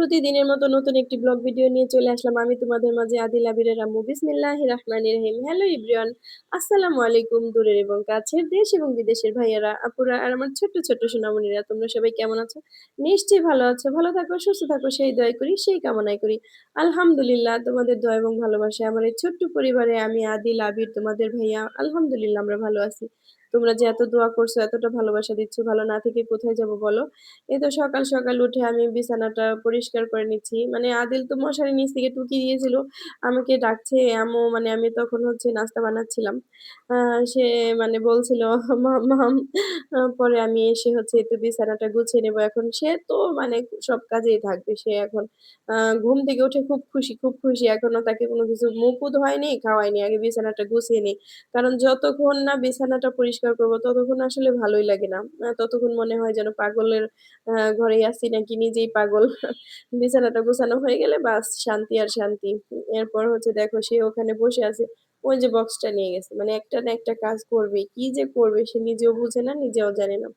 প্রতিদিনের মতো নতুন একটি ব্লগ ভিডিও নিয়ে চলে আসলাম। আমি তোমাদের মাঝে আদিল আবিরের। আম্মু বিসমিল্লাহির রহমানির রহিম। হ্যালো এভরিওয়ান আসসালামু আলাইকুম দূরের এবং কাছের দেশ এবং বিদেশের ভাইয়ারা, আপুরা আর আমার ছোট্ট ছোট্ট সোনামণিরা। তোমরা সবাই কেমন আছো? নিশ্চয়ই ভালো আছো। ভালো থাকো, সুস্থ থাকো, সেই দয় করি, সেই কামনাই করি। আলহামদুলিল্লাহ, তোমাদের দয়া এবং ভালোবাসায় আমার এই ছোট্ট পরিবারে আমি আদিল আবির, তোমাদের ভাইয়া। আলহামদুলিল্লাহ, আমরা ভালো আছি। তোমরা যে এত দোয়া করছ, এতটা ভালোবাসা দিচ্ছ, ভালো না থেকে কোথায় যাব বলো? এই তো সকাল সকাল উঠে আমি বিছানাটা পরিষ্কার করে নিচ্ছি। মানে আদিল তো মশারি নিচ থেকে টুকি দিয়েছিল, আমাকে ডাকছে, আম্মু মানে আমি তখন হচ্ছে নাস্তা বানাচ্ছিলাম। সে মানে বলছিল মাম পরে আমি এসে হচ্ছে একটু বিছানাটা গুছিয়ে নেব। এখন সে তো মানে সব কাজেই থাকবে, সে এখন ঘুম থেকে উঠে খুব খুশি খুব খুশি। এখনও তাকে কোনো কিছু মুখও হয়নি খাওয়াইনি আগে বিছানাটা গুছিয়ে নিই। কারণ যতক্ষণ না বিছানাটা পরিষ্কার করব, ততক্ষণ আসলে ভালোই লাগে না। ততক্ষণ মনে হয় যেন পাগলের ঘরে আছি নাকি নিজেই পাগল। বিছানাটা গোছানো হয়ে গেলে বাস, শান্তি আর শান্তি। এরপর হচ্ছে দেখো সে ওখানে বসে আছে, ওই যে বক্সটা নিয়ে গেছে। মানে একটা না একটা কাজ করবে কি যে করবে সে নিজেও বুঝে না, নিজেও জানে না।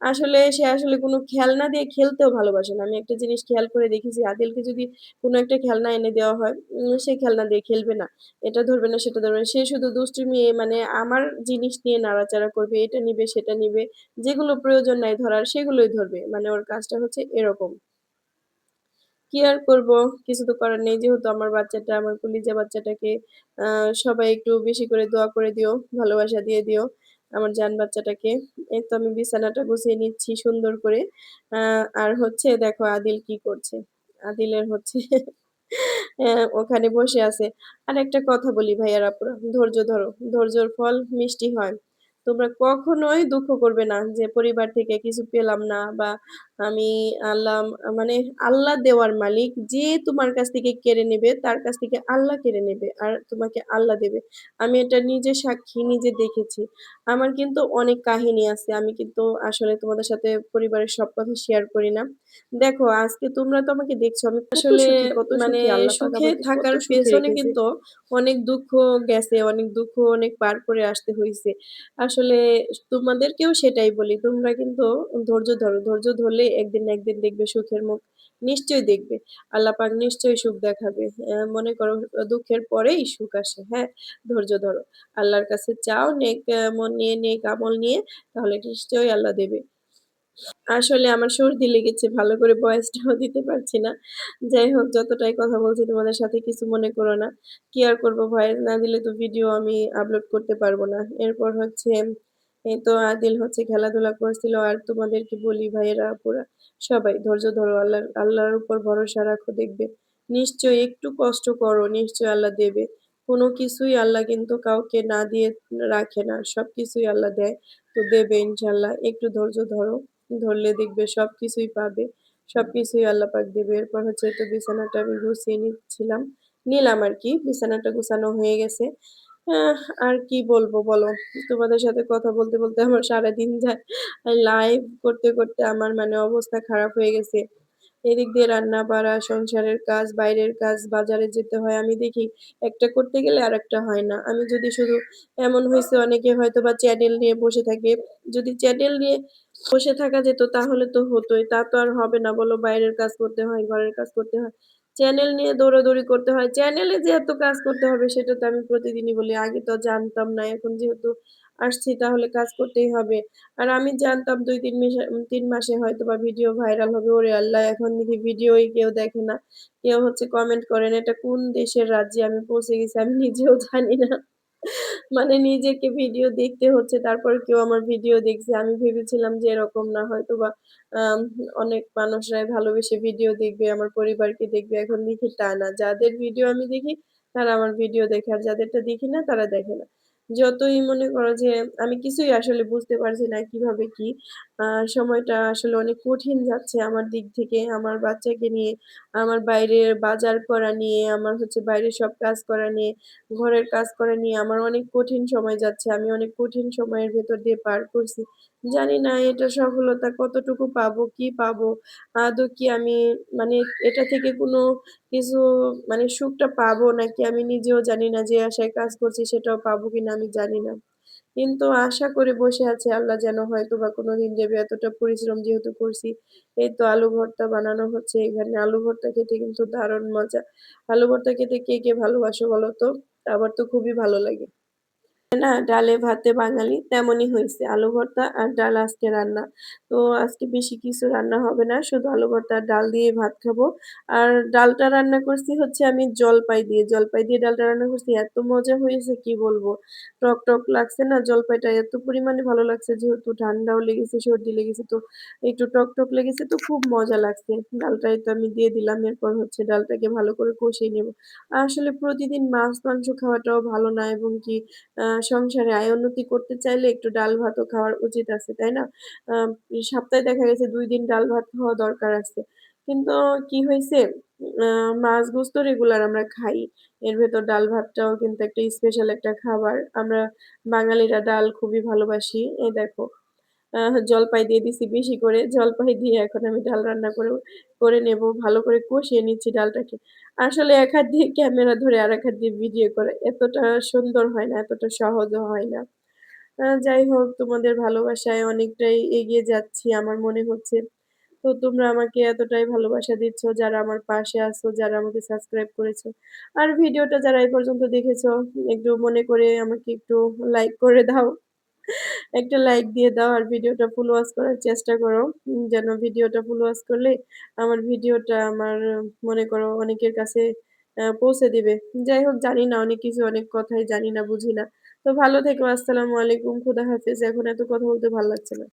আসলে সে আসলে কোনো খেলনা দিয়ে খেলতেও ভালোবাসে না। আমি একটা জিনিস খেয়াল করে দেখেছি আদিলকে যদি কোনো একটা খেলনা এনে দেওয়া হয়, সে খেলনা দিয়ে খেলবে না। এটা ধরবে না, সেটা ধরবে না। সে শুধু দুষ্টুমি মানে আমার জিনিস নিয়ে নাড়াচাড়া করবে। এটা নিবে, সেটা নিবে। যেগুলো প্রয়োজন নাই ধরার সেগুলোই ধরবে। মানে ওর কাজটা হচ্ছে এরকম। কি আর করব? কিছু তো করার নেই। যেহেতু আমার বাচ্চাটা, আমার কলিজা বাচ্চাটাকে সবাই একটু বেশি করে দোয়া করে দিও, ভালোবাসা দিয়ে দিও আমার জান বাচ্চাটাকে। এই তো আমি বিছানাটা গুছিয়ে নিচ্ছি সুন্দর করে। আর হচ্ছে দেখো আদিল কি করছে। আদিলের হচ্ছে ওখানে বসে আছে। আর একটা কথা বলি ভাইয়ার আপুরা, ধৈর্য ধরো। ধৈর্যর ফল মিষ্টি হয়। তোমরা কখনোই দুঃখ করবে না যে পরিবার থেকে কিছু পেলাম না বা আমি আল্লাহ মানে আল্লাহ দেওয়ার মালিক। যে তোমার কাছ থেকে কেড়ে নেবে তার কাছ থেকে আল্লাহ কেড়ে নেবে। আর তোমাকে আল্লাহ দেবে। আমি এটা নিজে সাক্ষী, নিজে দেখেছি। আমার কিন্তু অনেক কাহিনী আছে। আমি কিন্তু আসলে তোমাদের সাথে পরিবারের সব কথা শেয়ার করি না। দেখো আজকে তোমরা তো আমাকে দেখছ। আমি আসলে মানে সুখী থাকার পেছনে কিন্তু অনেক দুঃখ গেছে, অনেক দুঃখ অনেক পার করে আসতে হয়েছে আসলে তোমাদেরকেও সেটাই বলি। তোমরা কিন্তু ধৈর্য ধরো। ধৈর্য ধরলে একদিন একদিন দেখবে সুখের মুখ নিশ্চয়ই দেখবে। আল্লাহ পাক নিশ্চয়ই সুখ দেখাবে। মনে করো দুঃখের পরেই সুখ আসে। হ্যাঁ? ধৈর্য ধরো। আল্লাহর কাছে চাও নেক মন নিয়ে, নেক আমল নিয়ে তাহলে নিশ্চয়ই আল্লাহ দেবে। আসলে আমার সর্দি লেগেছে। ভালো করে ভয়েসটাও দিতে পারছি না। যাই হোক যতটাই কথা বলছি তোমাদের সাথে কিছু মনে করো না। কি আর করব ভয়েস না দিলে তো ভিডিও আমি আপলোড করতে পারব না। এরপর হচ্ছে এই তো আদিল হচ্ছে খেলাধুলা করছিল আর তোমাদেরকে বলি ভাইয়েরা, আপুরা সবাই ধৈর্য ধরো। আল্লাহর আল্লাহর উপর ভরসা রাখো দেখবে নিশ্চয়ই একটু কষ্ট করো, নিশ্চয়ই আল্লাহ দেবে। কোনো কিছুই আল্লাহ কিন্তু কাউকে না দিয়ে রাখে না। সবকিছুই আল্লাহ দেয়। তো দেবে ইনশাআল্লাহ। একটু ধৈর্য ধরো। ধরলে দেখবে সবকিছুই পাবে। সবকিছুই আল্লাহ পাক দেবে। এরপর হচ্ছে তো বিছানাটা আমি গুছিয়ে নিচ্ছিলাম। নিলাম আর কি বিছানাটা গুছানো হয়ে গেছে। আর কি বলব বলো? তোমাদের সাথে কথা বলতে, বলতে আমার সারাদিন যায়। লাইভ করতে, করতে আমার মানে অবস্থা খারাপ হয়ে গেছে। এদিক দিয়ে রান্না-বাড়া, সংসারের কাজ, বাইরের কাজ, বাজারে যেতে হয়। আমি দেখি একটা করতে গেলে আর একটা হয় না। আমি যদি শুধু এমন হয়েছে অনেকে হয়তোবা চ্যানেল নিয়ে বসে থাকে। যদি চ্যানেল নিয়ে বসে থাকা যেত তাহলে তো হতোই। তা তো আর হবে না বলো। বাইরের কাজ করতে হয়, ঘরের কাজ করতে হয়। চ্যানেল নিয়ে দৌড়াদৌড়ি করতে হয়। চ্যানেলে যে এত কাজ করতে হবে, সেটা তো আমি প্রতিদিনই বলি। আগে তো জানতাম না। এখন যেহেতু আসছি তাহলে কাজ করতেই হবে। আর আমি জানতাম দুই, তিন মাসে তিন মাসে হয়তো বা ভিডিও ভাইরাল হবে। ওরে আল্লাহ! এখন দেখি ভিডিওই কেউ দেখে না। কেউ হচ্ছে কমেন্ট করেন। এটা কোন দেশের রাজ্যে আমি পৌঁছে গেছি আমি নিজেও জানি না। মানে নিজেকে ভিডিও দেখতে হচ্ছে তারপর কেউ আমার ভিডিও দেখছে। আমি ভেবেছিলাম যে এরকম না হয়তো বা অনেক মানুষরাই ভালোবেসে ভিডিও দেখবে, আমার পরিবারকে দেখবে। এখন দেখি তা না। যাদের ভিডিও আমি দেখি তারা আমার ভিডিও দেখে। আর যাদেরটা দেখি না তারা দেখে না। যতই মনে করো যে আমি কিছুই আসলে বুঝতে পারছি না কীভাবে কি। সময়টা আসলে অনেক কঠিন যাচ্ছে আমার দিক থেকে। আমার বাচ্চাকে নিয়ে, আমার বাইরের বাজার করা নিয়ে, আমার হচ্ছে বাইরের সব কাজ করা নিয়ে, ঘরের কাজ করা নিয়ে আমার অনেক কঠিন সময় যাচ্ছে। আমি অনেক কঠিন সময়ের ভেতর দিয়ে পার করছি। জানি না এটা সফলতা কতটুকু পাবো, কি পাবো? আদৌ কি আমি মানে এটা থেকে কোনো কিছু মানে সুখটা পাবো নাকি আমি নিজেও জানি না। যে আশায় কাজ করছি সেটাও পাবো কিনা আমি জানি না। কিন্তু আশা করে বসে আছে আল্লাহ যেন হয়তো বা কোনদিন যাবে এতটা পরিশ্রম যেহেতু করছি। এই তো আলু ভর্তা বানানো হচ্ছে এখানে। আলু ভর্তা খেতে কিন্তু দারুণ মজা। আলু ভর্তা খেতে কে, কে ভালোবাসো বলো তো? আবার তো খুবই ভালো লাগে। না ডালে ভাতে বাঙালি তেমনই হয়েছে আলু ভর্তা আর ডাল আজকে রান্না। তো আজকে বেশি কিছু রান্না হবে না। শুধু আলু ভর্তা আর ডাল দিয়ে ভাত খাব। আর ডালটা রান্না করছি হচ্ছে আমি জলপাই দিয়ে। জলপাই দিয়ে ডালটা রান্না করছি এত মজা হয়েছে কি বলব। টক, টক লাগছে না জলপাইটা এত পরিমাণে ভালো লাগছে যেহেতু ঠান্ডাও লেগেছে, সর্দি লেগেছে তো একটু টক, টক লেগেছে তো খুব মজা লাগছে। ডালটাই তো আমি দিয়ে দিলাম। এরপর হচ্ছে ডালটাকে ভালো করে কষিয়ে নেব। আসলে প্রতিদিন মাছ মাংস খাওয়াটাও ভালো না এবং কি সংসারে আয় উন্নতি করতে চাইলে একটু ডাল ভাতও খাওয়ার উচিত আছে, তাই না? সপ্তাহে দেখা গেছে দুই দিন ডাল ভাত খাওয়া দরকার আছে। কিন্তু কি হয়েছে মাছ গোস্ত রেগুলার আমরা খাই। এর ভেতর ডাল ভাতটাও কিন্তু একটা স্পেশাল একটা খাবার। আমরা বাঙালিরা ডাল খুবই ভালোবাসি। এই দেখো জলপাই দিয়ে দিছি বেশি করে। জলপাই দিয়ে এখন আমি ডাল রান্না করে করে নেব। ভালো করে কষিয়ে নিচ্ছি ডালটাকে। আসলে এক হাত দিয়ে ক্যামেরা ধরে আর এক হাত দিয়ে ভিডিও করে এতটা সুন্দর হয় না, এতটা সহজও হয় না। যাই হোক তোমাদের ভালোবাসায় অনেকটাই এগিয়ে যাচ্ছি আমার মনে হচ্ছে। তো তোমরা আমাকে এতটাই ভালোবাসা দিচ্ছ, যারা আমার পাশে আছো, যারা আমাকে সাবস্ক্রাইব করেছ। আর ভিডিওটা যারা এই পর্যন্ত দেখেছ একটু মনে করে আমাকে একটু লাইক করে দাও। একটা লাইক দিয়ে দাও আর ভিডিওটা ফুল ওয়াচ করার চেষ্টা করো। যেন ভিডিওটা ফুল ওয়াচ করলে আমার ভিডিওটা আমার মনে করো অনেকের কাছে পৌঁছে দিবে। যাই হোক জানি না অনেক কিছু অনেক কথাই জানি না, বুঝি না। তো ভালো থেকো। আসসালামু আলাইকুম। খুদা হাফিজ এখন এত কথা বলতে ভালো লাগছে না।